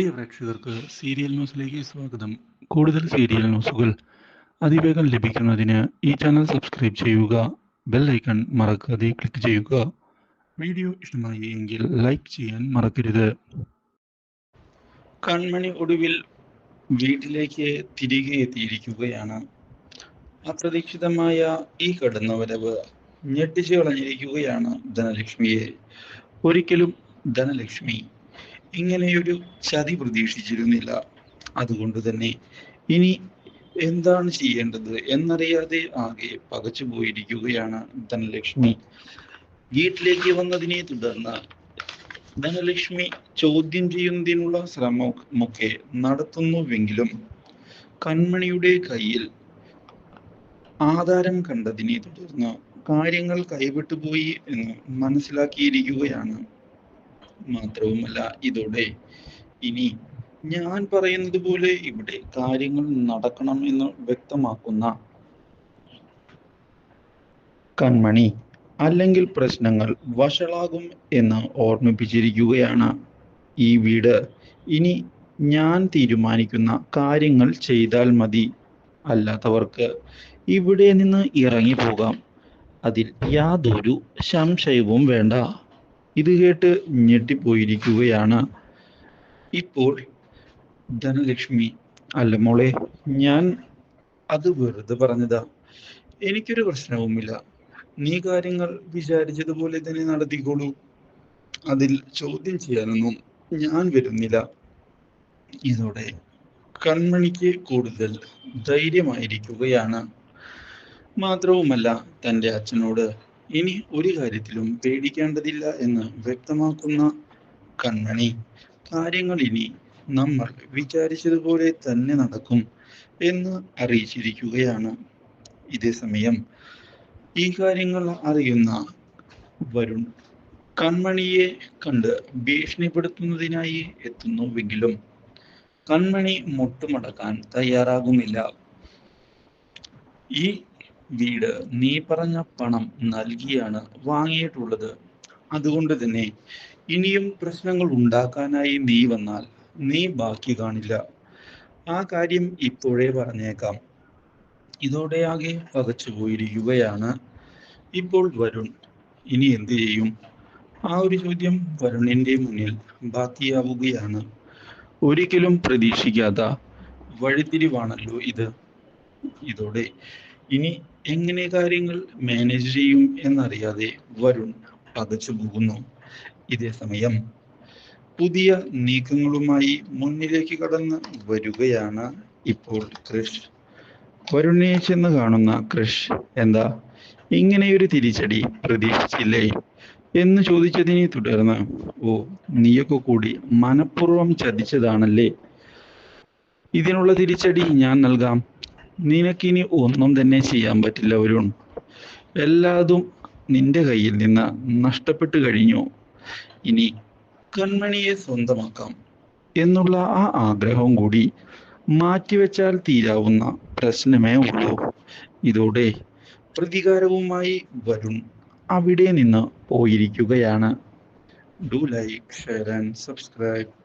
പ്രിയ പ്രേക്ഷകർക്ക് സീരിയൽ ന്യൂസിലേക്ക് സ്വാഗതം. കൂടുതൽ സീരിയൽ ന്യൂസുകൾ അതിവേഗം ലഭിക്കുന്നതിന് ഈ ചാനൽ സബ്സ്ക്രൈബ് ചെയ്യുക ബെൽ ഐക്കൺ മറക്കാതെ ക്ലിക്ക് ചെയ്യുക. വീഡിയോ ഇഷ്ടമായി എങ്കിൽ ലൈക്ക് ചെയ്യാൻ മറക്കരുത്. കൺമണി ഒടുവിൽ വീട്ടിലേക്ക് തിരികെ എത്തിയിരിക്കുകയാണ്. അപ്രതീക്ഷിതമായ ഈ കടന്നുവരവ് ഞെട്ടിച്ചു കളഞ്ഞിരിക്കുകയാണ് ധനലക്ഷ്മിയെ. ഒരിക്കലും ധനലക്ഷ്മി ഇങ്ങനെയൊരു ചതി പ്രതീക്ഷിച്ചിരുന്നില്ല. അതുകൊണ്ട് തന്നെ ഇനി എന്താണ് ചെയ്യേണ്ടത് എന്നറിയാതെ ആകെ പകച്ചു പോയിരിക്കുകയാണ് ധനലക്ഷ്മി. വീട്ടിലേക്ക് വന്നതിനെ തുടർന്ന് ധനലക്ഷ്മി ചോദ്യം ചെയ്യുന്നതിനുള്ള ശ്രമമൊക്കെ നടത്തുന്നുവെങ്കിലും കൺമണിയുടെ കയ്യിൽ ആധാരം കണ്ടതിനെ തുടർന്ന് കാര്യങ്ങൾ കൈവിട്ടുപോയി എന്ന് മനസ്സിലാക്കിയിരിക്കുകയാണ് മാത്രവുമല്ല ഇതോടെ ഇനി ഞാൻ പറയുന്നത് പോലെ ഇവിടെ കാര്യങ്ങൾ നടക്കണം എന്ന് വ്യക്തമാക്കുന്ന കൺമണി അല്ലെങ്കിൽ പ്രശ്നങ്ങൾ വഷളാകും എന്ന് ഓർമ്മിപ്പിച്ചിരിക്കുകയാണ് ഈ വീട്. ഇനി ഞാൻ തീരുമാനിക്കുന്ന കാര്യങ്ങൾ ചെയ്താൽ മതി അല്ലാത്തവർക്ക് ഇവിടെ നിന്ന് ഇറങ്ങി ഇറങ്ങിപ്പോകാം. അതിൽ യാതൊരു സംശയവും വേണ്ട. ഇത് കേട്ട് ഞെട്ടിപ്പോയിരിക്കുകയാണ്. ഇപ്പോൾ ധനലക്ഷ്മി അല്ല മോളെ ഞാൻ അത് വെറുതെ പറഞ്ഞതാ. എനിക്കൊരു പ്രശ്നവുമില്ല. നീ കാര്യങ്ങൾ വിചാരിച്ചതുപോലെ തന്നെ നടത്തിക്കോളൂ. അതിൽ ചോദ്യം ചെയ്യാനൊന്നും ഞാൻ വരുന്നില്ല. ഇതോടെ കൺമണിക്ക് കൂടുതൽ ധൈര്യമായിരിക്കുകയാണ്. മാത്രവുമല്ല തന്റെ അച്ഛനോട് ഇനി ഒരു കാര്യത്തിലും പേടിക്കേണ്ടതില്ല എന്ന് വ്യക്തമാക്കുന്ന കണ്മണി കാര്യങ്ങൾ ഇനി നമ്മൾ വിചാരിച്ചതുപോലെ തന്നെ നടക്കും എന്ന് അറിയിച്ചിരിക്കുകയാണ് ഇതേ സമയം. ഈ കാര്യങ്ങൾ അറിയുന്ന വരുൺ കൺമണിയെ കണ്ട് ഭീഷണിപ്പെടുത്തുന്നതിനായി എത്തുന്നുവെങ്കിലും കൺമണി മുട്ടുമടക്കാൻ തയ്യാറാകുന്നില്ല. ഈ വീട് നീ പറഞ്ഞ പണം നൽകിയാണ് വാങ്ങിയിട്ടുള്ളത്. അതുകൊണ്ട് തന്നെ ഇനിയും പ്രശ്നങ്ങൾ ഉണ്ടാക്കാനായി നീ വന്നാൽ നീ ബാക്കി കാണില്ല. ആ കാര്യം ഇപ്പോഴേ പറഞ്ഞേക്കാം. ഇതോടെ ആകെ പകച്ചു പോയിരിക്കുകയാണ് ഇപ്പോൾ വരുൺ. ഇനി എന്തു ചെയ്യും? ആ ഒരു ചോദ്യം വരുണിന്റെ മുന്നിൽ ബാക്കിയാവുകയാണ്. ഒരിക്കലും പ്രതീക്ഷിക്കാത്ത വഴിത്തിരിവാണല്ലോ ഇത്. ഇതോടെ ഇനി എങ്ങനെ കാര്യങ്ങൾ മാനേജ് ചെയ്യും എന്നറിയാതെ വരുൺ പതച്ചു പോകുന്നു. ഇതേ സമയം പുതിയ നീക്കങ്ങളുമായി മുന്നിലേക്ക് കടന്ന് വരികയാണ് ഇപ്പോൾ കൃഷ് വരുണിനെ ചെന്ന് കാണുന്ന കൃഷ് എന്താ? ഇങ്ങനെയൊരു തിരിച്ചടി പ്രതീക്ഷിച്ചില്ലേ? എന്ന് ചോദിച്ചതിനെ തുടർന്ന് ഓ നീയൊക്കെ കൂടി മനഃപൂർവം ചതിച്ചതാണല്ലേ? ഇതിനുള്ള തിരിച്ചടി ഞാൻ നൽകാം. നിനക്കിനി ഒന്നും തന്നെ ചെയ്യാൻ പറ്റില്ല വരുൺ. എല്ലാതും നിന്റെ കയ്യിൽ നിന്ന് നഷ്ടപ്പെട്ടു കഴിഞ്ഞു. ഇനി കൺമണിയെ സ്വന്തമാക്കാം എന്നുള്ള ആ ആഗ്രഹവും കൂടി മാറ്റിവെച്ചാൽ തീരാവുന്ന പ്രശ്നമേ ഉള്ളൂ. ഇതോടെ പ്രതികാരവുമായി വരുൺ അവിടെ നിന്ന് പോയിരിക്കുകയാണ്. Do like share and subscribe